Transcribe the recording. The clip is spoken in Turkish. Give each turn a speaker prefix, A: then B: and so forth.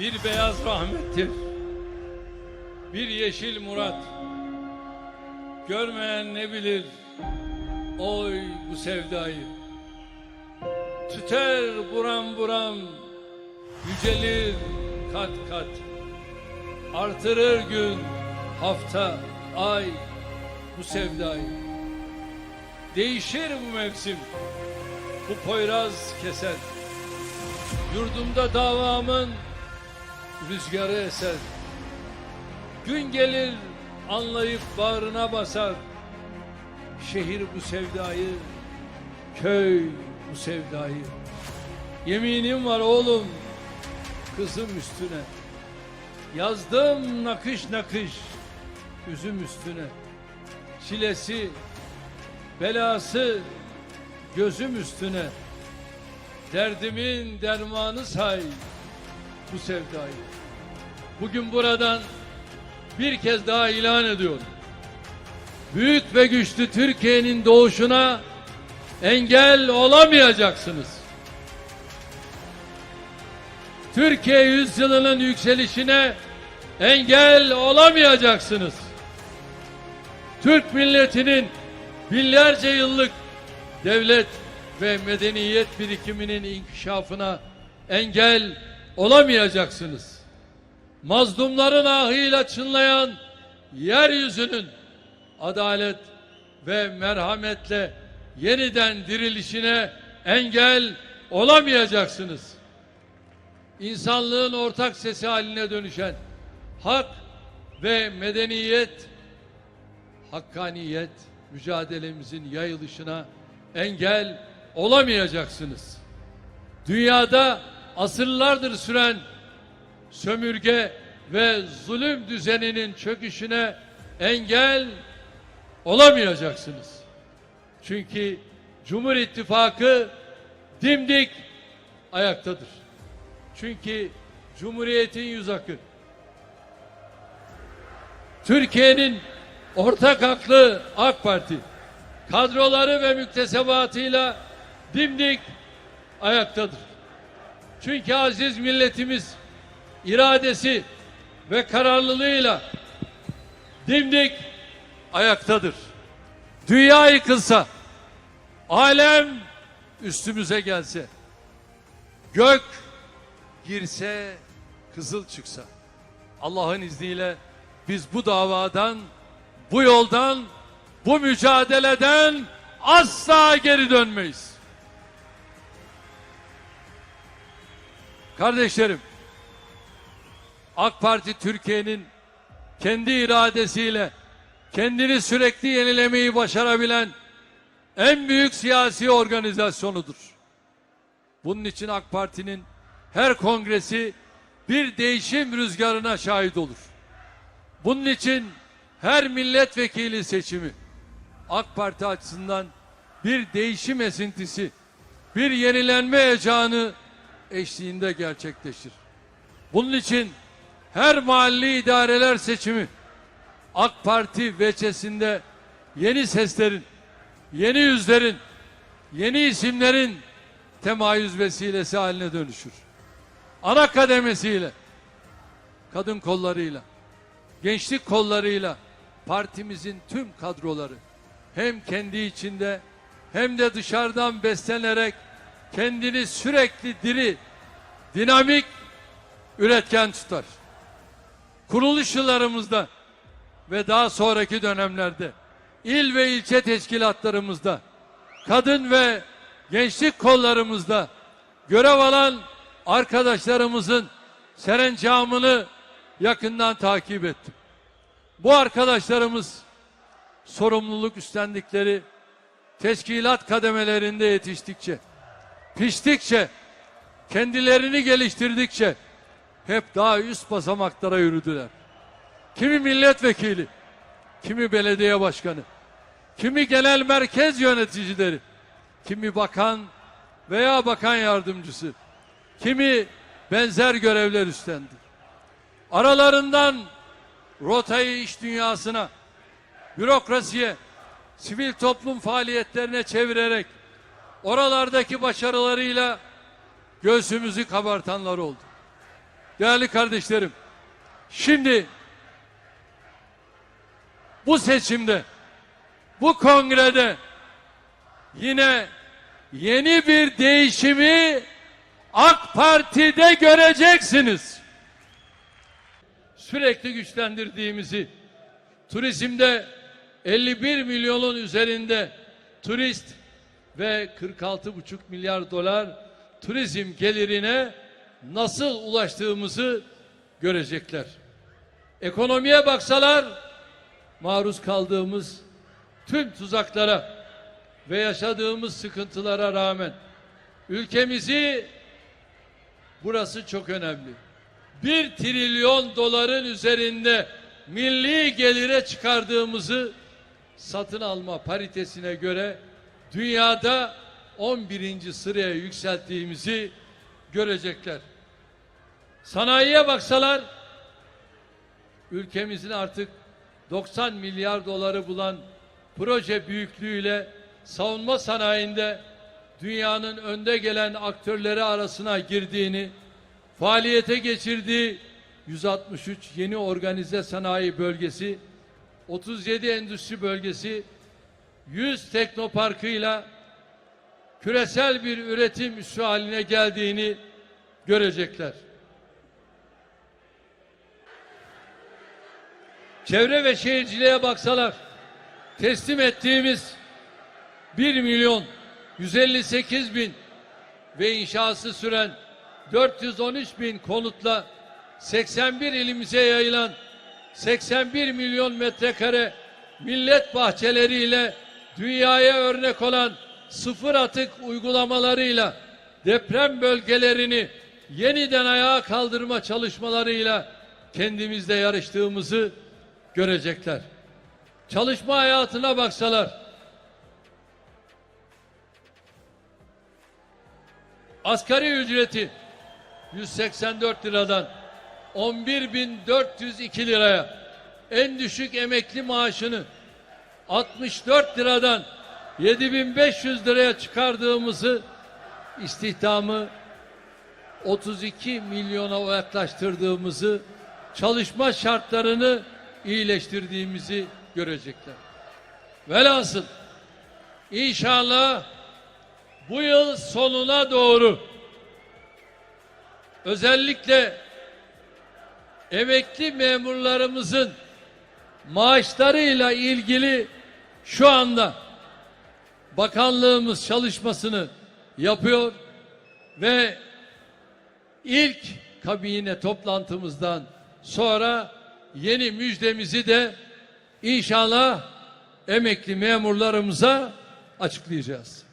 A: Bir beyaz rahmettir. Bir yeşil murat. Görmeyen ne bilir oy bu sevdayı. Tüter buram buram, yücelir kat kat. Artırır gün, hafta, ay bu sevdayı. Değişir bu mevsim, bu poyraz keser. Yurdumda davamın rüzgarı eser. Gün gelir anlayıp bağrına basar. Şehir bu sevdayı, köy bu sevdayı. Yeminim var oğlum, kızım üstüne. Yazdım nakış nakış, üzüm üstüne. Çilesi, belası, gözüm üstüne. Derdimin dermanı say bu sevdayı. Bugün buradan bir kez daha ilan ediyorum. Büyük ve güçlü Türkiye'nin doğuşuna engel olamayacaksınız. Türkiye yüzyılının yükselişine engel olamayacaksınız. Türk milletinin binlerce yıllık devlet ve medeniyet birikiminin inkişafına engel olamayacaksınız. Mazlumların ahıyla çınlayan yeryüzünün adalet ve merhametle yeniden dirilişine engel olamayacaksınız. İnsanlığın ortak sesi haline dönüşen hak ve medeniyet, hakkaniyet mücadelemizin yayılışına engel olamayacaksınız. Dünyada asırlardır süren sömürge ve zulüm düzeninin çöküşüne engel olamayacaksınız. Çünkü Cumhur İttifakı dimdik ayaktadır. Çünkü Cumhuriyet'in yüz akı. Türkiye'nin ortak aklı AK Parti kadroları ve müktesebatıyla dimdik ayaktadır. Çünkü aziz milletimiz iradesi ve kararlılığıyla dimdik ayaktadır. Dünya yıkılsa, alem üstümüze gelse, gök girse, kızıl çıksa, Allah'ın izniyle biz bu davadan, bu yoldan, bu mücadeleden asla geri dönmeyiz. Kardeşlerim, AK Parti Türkiye'nin kendi iradesiyle kendini sürekli yenilemeyi başarabilen en büyük siyasi organizasyonudur. Bunun için AK Parti'nin her kongresi bir değişim rüzgarına şahit olur. Bunun için her milletvekili seçimi AK Parti açısından bir değişim esintisi, bir yenilenme heyecanı eşliğinde gerçekleşir. Bunun için her mahalli idareler seçimi AK Parti veçesinde yeni seslerin, yeni yüzlerin, yeni isimlerin temayüz vesilesi haline dönüşür. Ana kademesiyle, kadın kollarıyla, gençlik kollarıyla partimizin tüm kadroları hem kendi içinde hem de dışarıdan beslenerek kendini sürekli diri, dinamik, üretken tutar. Kuruluş yıllarımızda ve daha sonraki dönemlerde il ve ilçe teşkilatlarımızda kadın ve gençlik kollarımızda görev alan arkadaşlarımızın serencamını yakından takip ettim. Bu arkadaşlarımız sorumluluk üstlendikleri teşkilat kademelerinde yetiştikçe, piştikçe, kendilerini geliştirdikçe hep daha üst basamaklara yürüdüler. Kimi milletvekili, kimi belediye başkanı, kimi genel merkez yöneticileri, kimi bakan veya bakan yardımcısı, kimi benzer görevler üstlendi. Aralarından rotayı iş dünyasına, bürokrasiye, sivil toplum faaliyetlerine çevirerek oralardaki başarılarıyla göğsümüzü kabartanlar oldu. Değerli kardeşlerim, şimdi bu seçimde, bu kongrede yine yeni bir değişimi AK Parti'de göreceksiniz. Sürekli güçlendirdiğimizi, turizmde 51 milyonun üzerinde turist ve 46,5 milyar dolar turizm gelirine nasıl ulaştığımızı görecekler. Ekonomiye baksalar maruz kaldığımız tüm tuzaklara ve yaşadığımız sıkıntılara rağmen ülkemizi burası çok önemli. Bir trilyon doların üzerinde milli gelire çıkardığımızı satın alma paritesine göre dünyada 11. sıraya yükselttiğimizi görecekler. Sanayiye baksalar ülkemizin artık 90 milyar doları bulan proje büyüklüğüyle savunma sanayinde dünyanın önde gelen aktörleri arasına girdiğini, faaliyete geçirdiği 163 yeni organize sanayi bölgesi, 37 endüstri bölgesi, 100 teknoparkıyla küresel bir üretim üssü haline geldiğini görecekler. Çevre ve şehirciliğe baksalar teslim ettiğimiz 1 milyon 158 bin ve inşası süren 413 bin konutla 81 ilimize yayılan 81 milyon metrekare millet bahçeleriyle dünyaya örnek olan sıfır atık uygulamalarıyla deprem bölgelerini yeniden ayağa kaldırma çalışmalarıyla kendimizle yarıştığımızı görecekler. Çalışma hayatına baksalar asgari ücreti 184 liradan 11.402 liraya en düşük emekli maaşını 64 liradan 7500 liraya çıkardığımızı istihdamı 32 milyona yaklaştırdığımızı çalışma şartlarını iyileştirdiğimizi görecekler. Velhasıl inşallah bu yıl sonuna doğru özellikle emekli memurlarımızın maaşlarıyla ilgili şu anda bakanlığımız çalışmasını yapıyor ve ilk kabine toplantımızdan sonra yeni müjdemizi de inşallah emekli memurlarımıza açıklayacağız.